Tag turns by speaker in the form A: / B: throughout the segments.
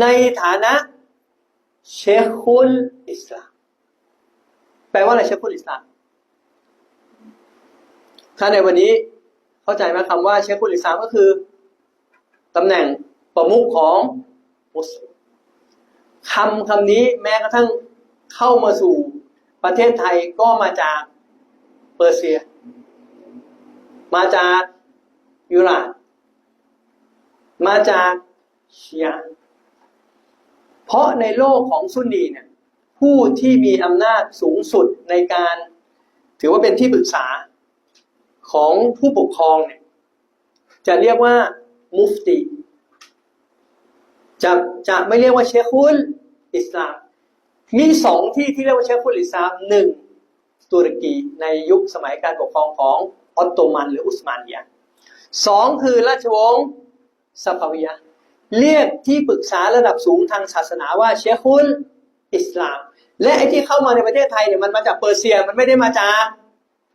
A: ในฐานะเชคุลอิสลาม แปลว่าอะไรเชคุลอิสลาม ถ้าในวันนี้เข้าใจไหมคำว่าเชคุลอิสลามก็คือตำแหน่งประมุขของมุสลิมคำคำนี้แม้กระทั่งเข้ามาสู่ประเทศไทยก็มาจากเปอร์เซีย มาจากยุโรปมาจากชียะ เพราะในโลกของซุนนีเนี่ยผู้ที่มีอำนาจสูงสุดในการ ถือว่าเป็นที่ปรึกษาของผู้ปกครองเนี่ยจะเรียกว่ามุฟตีจะจะไม่เรียกว่าเชคุลอิสลาม มีสองที่ที่เรียกว่าเชคุลอิสลามหนึ่งตุรกีในยุคสมัยการปกครองของออตโตมันหรืออุสมานเนียสองคือราชวงศ์ซาฟาวิยะ เรียกที่ปรึกษาระดับสูงทางศาสนาว่าเชคุลอิสลาม และไอ้ที่เข้ามาในประเทศไทยเนี่ยมันมาจากเปอร์เซียมันไม่ได้มาจาก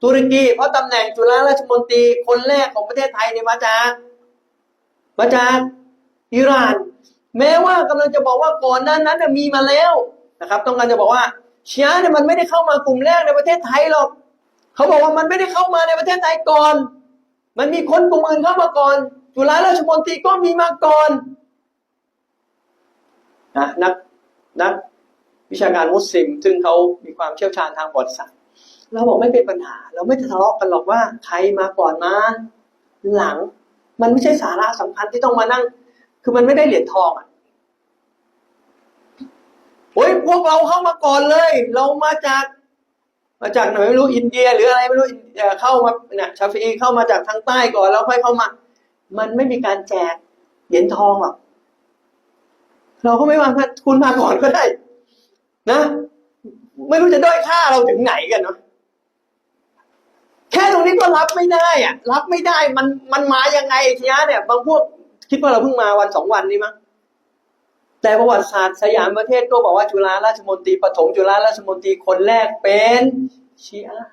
A: ตุรกีเพราะตำแหน่งจุฬาราชมนตรีคนแรกของประเทศไทยเนี่ยมาจากมาจากอิหร่าน แม้ว่ากำลังจะบอกว่าก่อนนั้นนั้นมีมาแล้วนะครับ ต้องการจะบอกว่าเชียเนี่ยมันไม่ได้เข้ามากลุ่มแรกในประเทศไทยหรอกเขาบอกว่ามันไม่ได้เข้ามาในประเทศไทยก่อน มันมีคนกลุ่มอื่นเข้ามาก่อนจุฬาราชมนตรีก็มีมาก่อน นะนักนักวิชาการมุสลิม ซึ่งเขามีความเชี่ยวชาญทางประวัติศาสตร์เราบอกไม่เป็นปัญหา เราไม่ทะเลาะกันหรอกว่าใครมาก่อนมาหลัง มันไม่ใช่สาระสำคัญที่ต้องมานั่ง คือมันไม่ได้เหรียญทองอะโอ้ยพวกเราเข้ามาก่อนเลย เรามาจาก มาจากไหนไม่รู้อินเดีย หรืออะไรไม่รู้เข้ามาเนี่ยชาฟีเข้ามาจากทางใต้ก่อนแล้วค่อยเข้ามา มันไม่มีการแจกเหรียญทองหรอก เราก็ไม่ว่าคุณมาก่อนก็ได้ นะ ไม่รู้จะด้อยค่าเราถึงไหนกันเนาะแค่ตรงนี้ก็รับไม่ได้อะรับไม่ได้มันมันมายังไงไอ้ทียะเนี่ย บางพวกคิดว่าเราเพิ่งมาวันสองวันนี้มั้งแต่ประวัติศาสตร์สยามประเทศก็บอกว่าจุฬาราชมนตรีปฐมจุฬาราชมนตรีคนแรกเป็นชีอะห์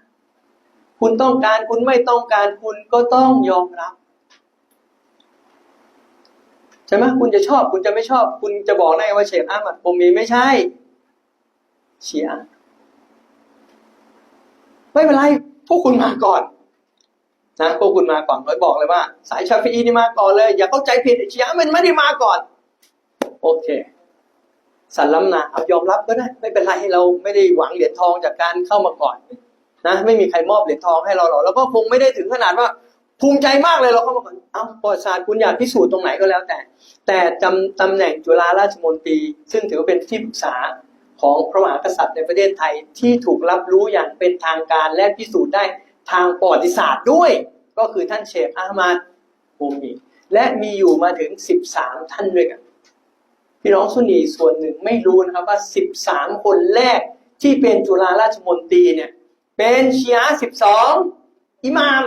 A: คุณต้องการคุณไม่ต้องการคุณก็ต้องยอมรับ ช่ไหมคุณจะชอบคุณจะไม่ชอบ คุณจะบอกได้ว่าเชคอามัดโอมีไม่ใช่เชียร์ไม่เป็นไรพวกคุณมาก่อนนะพวกคุณมาก่อนเราบอกเลยว่า สายชาฟีนี่มาก่อนเลย อย่าเข้าใจผิดเชียร์มันไม่ได้มาก่อน โอเคสันล้ำนาเอายอมรับก็ได้ ไม่เป็นไรให้เราไม่ได้หวังเหรียญทองจากการเข้ามาก่อน นะ ไม่มีใครมอบเหรียญทองให้เราหรอกแล้วก็คงไม่ได้ถึงขนาดว่า ภูมิใจมากเลยเราเข้ามาก่อนเอ้าประวัติศาสตร์คุณอยากพิสูจน์ตรงไหนก็แล้วแต่ แต่จำตำแหน่งจุฬาราชมนตรี ซึ่งถือว่าเป็นที่ปรึกษาของพระมหากษัตริย์ในประเทศไทยที่ถูกรับรู้อย่างเป็นทางการและพิสูจน์ได้ทางประวัติศาสตร์ด้วย ก็คือท่านเชคอามัดฮูมีและมีอยู่มาถึง 13 ท่านด้วยกันพี่น้องซุนีส่วนหนึ่งไม่รู้นะครับว่า 13 คนแรกที่เป็นจุฬาราชมนตรีเนี่ยเป็นชียะห์12 อิหมาม